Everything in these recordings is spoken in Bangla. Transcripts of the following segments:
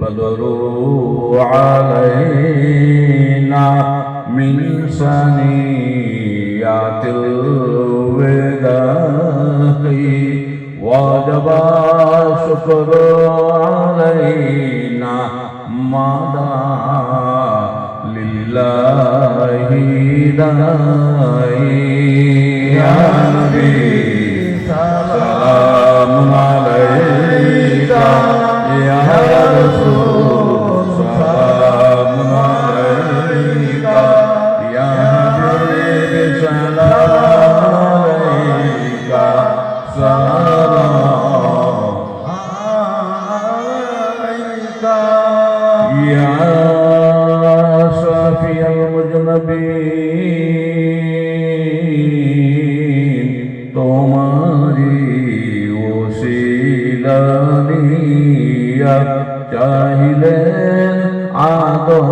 بدروا علينا من سنيات الوداع وجب شكر علينا مدى لله داعي يا نبي سلام عليك يا شافي المذنبين তোমারি ওসিলানিয়া চাহিলেন আদম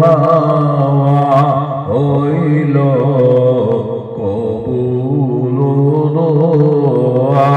হাওয়া হইল কবুল দোয়া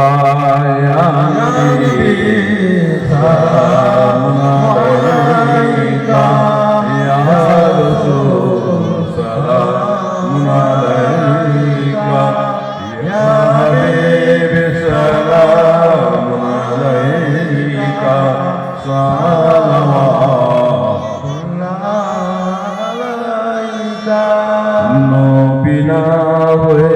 নবী না হয়ে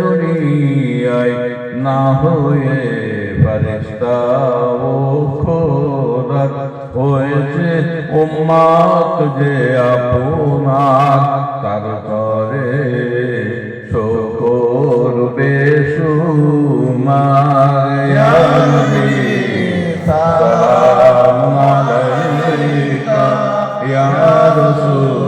দুনিয়ায় না হয়ে ফেরেশতা ও খোদা হয়েছে উম্মাত যে আপনার তার করে শকর বেসুমার ইয়া 呀啦，阿。